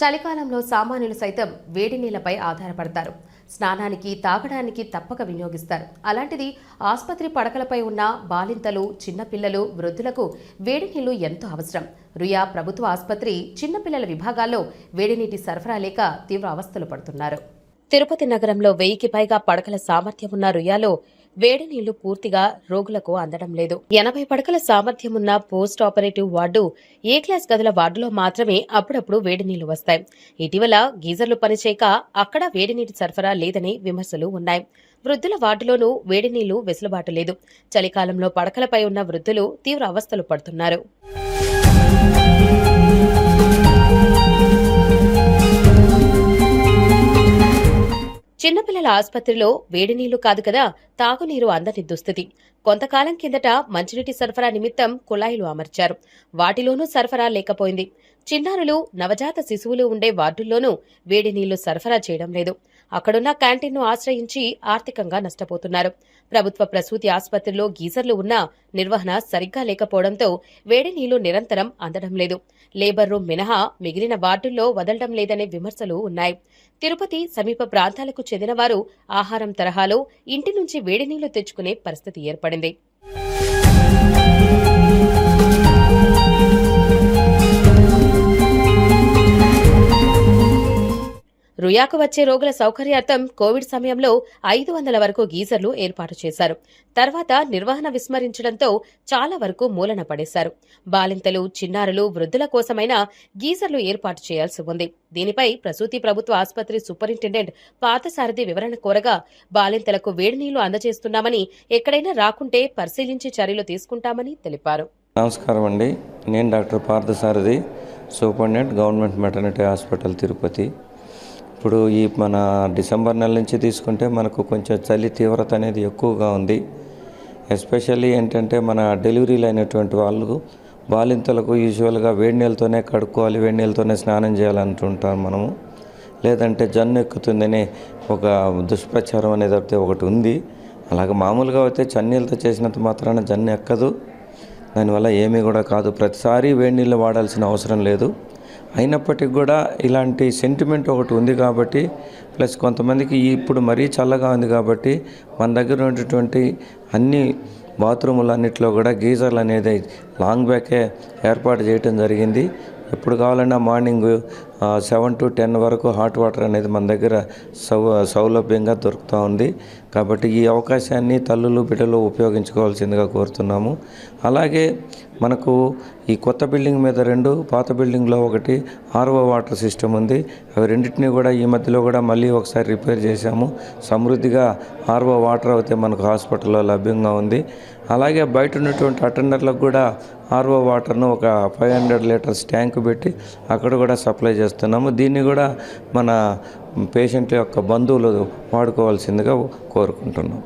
చలికాలంలో సామాన్యులు సైతం వేడి నీళ్ళపై ఆధారపడతారు. స్నానానికి తాగడానికి తప్పక వినియోగిస్తారు. అలాంటిది ఆసుపత్రి పడకలపై ఉన్న బాలింతలు చిన్నపిల్లలు వృద్ధులకు వేడి నీళ్ళు ఎంతో అవసరం. రుయా ప్రభుత్వ ఆసుపత్రి చిన్నపిల్లల విభాగాల్లో వేడినీటి సరఫరా లేక తీవ్ర అవస్థలు పడుతున్నారు. తిరుపతి నగరంలో వెయ్యికి పైగా పడకల సామర్థ్యం ఉన్న రుయాలో వేడి నీళ్ళు పూర్తిగా రోగులకు అందడం లేదు. ఎనభై పడకల సామర్థ్యం ఉన్న post operative ward A class గదుల వార్డులో మాత్రమే అప్పుడప్పుడు వేడి నీళ్ళు వస్తాయి. ఇటీవల గీజర్లు పనిచేయక అక్కడ వేడి నీటి సరఫరా లేదని విమర్శలు ఉన్నాయి. వృద్ధుల వార్డులోనూ వేడి నీళ్ళు వెసులుబాటు లేదు. చలికాలంలో పడకలపై ఉన్న వృద్ధులు తీవ్ర అవస్థలు పడుతున్నారు. చిన్నపిల్లల ఆసుపత్రిలో వేడి నీళ్ళు కాదు కదా తాగునీరు అందని దుస్థితి. కొంతకాలం కిందట మంచినీటి సరఫరా నిమిత్తం కుళాయిలు అమర్చారు. వాటిలోనూ సరఫరా లేకపోయింది. చిన్నారులు నవజాత శిశువులు ఉండే వార్డుల్లోనూ వేడి నీళ్ళు సరఫరా చేయడం లేదు. అక్కడున్న క్యాంటీన్ను ఆశ్రయించి ఆర్థికంగా నష్టపోతున్నారు. ప్రభుత్వ ప్రసూతి ఆసుపత్రిలో గీజర్లు ఉన్నా నిర్వహణ సరిగ్గా లేకపోవడంతో వేడి నీళ్ళు నిరంతరం అందడం లేదు. లేబర్ రూమ్ మినహా మిగిలిన వార్డుల్లో వదలడం లేదనే విమర్శలు ఉన్నాయి. తిరుపతి సమీప ప్రాంతాలకు చెందిన వారు ఆహారం తరహాలో ఇంటి నుంచి వేడి నీళ్ళు తెచ్చుకునే పరిస్థితి ఏర్పడింది. రుయాకు వచ్చే రోగుల సౌకర్యార్థం కోవిడ్ సమయంలో ఐదు వందల వరకు గీజర్లు ఏర్పాటు చేశారు. తర్వాత నిర్వహణ విస్మరించడంతో చాలా వరకు మూలన పడేశారు. బాలింతలు చిన్నారులు వృద్ధుల కోసమైన గీజర్లు ఏర్పాటు చేయాల్సి ఉంది. దీనిపై ప్రసూతి ప్రభుత్వ ఆసుపత్రి సూపరింటెండెంట్ పాతసారథి వివరణ కోరగా బాలింతలకు వేడి నీళ్ళు అందజేస్తున్నామని ఎక్కడైనా రాకుంటే పరిశీలించి చర్యలు తీసుకుంటామని తెలిపారు. నమస్కారం అండి. నేను doctor Parthasarathi superintendent government maternity hospital Tirupati. ఇప్పుడు ఈ మన డిసెంబర్ నెల నుంచి తీసుకుంటే మనకు కొంచెం చలి తీవ్రత అనేది ఎక్కువగా ఉంది. ఎస్పెషల్లీ ఏంటంటే మన డెలివరీలు అయినటువంటి వాళ్ళు బాలింతలకు యూజువల్గా వేడి నీళ్ళతోనే కడుక్కోవాలి వేడి నీళ్ళతోనే స్నానం చేయాలంటుంటాం మనము. లేదంటే జన్ను ఎక్కుతుందని ఒక దుష్ప్రచారం అనేది అయితే ఒకటి ఉంది. అలాగే మామూలుగా అయితే చన్నీళ్ళతో చేసినంత మాత్రాన జన్ను ఎక్కదు. దానివల్ల ఏమీ కూడా కాదు. ప్రతిసారి వేడి నీళ్ళు వాడాల్సిన అవసరం లేదు. అయినప్పటికీ కూడా ఇలాంటి సెంటిమెంట్ ఒకటి ఉంది కాబట్టి ప్లస్ కొంతమందికి ఇప్పుడు మరీ చల్లగా ఉంది కాబట్టి మన దగ్గర ఉన్నటువంటి అన్ని బాత్రూములు అన్నిట్లో కూడా గీజర్లు అనేది లాంగ్ బ్యాకే ఏర్పాటు చేయటం జరిగింది. ఎప్పుడు కావాలన్నా మార్నింగ్ సెవెన్ టు టెన్ వరకు హాట్ వాటర్ అనేది మన దగ్గర సౌ సౌలభ్యంగా దొరుకుతూ ఉంది. కాబట్టి ఈ అవకాశాన్ని తల్లులు బిడ్డలు ఉపయోగించుకోవాల్సిందిగా కోరుతున్నాము. అలాగే మనకు ఈ కొత్త బిల్డింగ్ మీద రెండు పాత బిల్డింగ్లో ఒకటి ఆర్ఓ వాటర్ సిస్టమ్ ఉంది. అవి రెండింటినీ కూడా ఈ మధ్యలో కూడా మళ్ళీ ఒకసారి రిపేర్ చేశాము. సమృద్ధిగా ఆర్ఓ వాటర్ అయితే మనకు హాస్పిటల్లో లభ్యంగా ఉంది. అలాగే బయట ఉన్నటువంటి అటెండర్లకు కూడా ఆర్ఓ వాటర్ను ఒక ఫైవ్ హండ్రెడ్ లీటర్స్ ట్యాంక్ పెట్టి అక్కడ కూడా సప్లై చేస్తున్నాము. దీన్ని కూడా మన పేషెంట్ యొక్క బంధువులు వాడుకోవాల్సిందిగా కోరుకుంటున్నాం.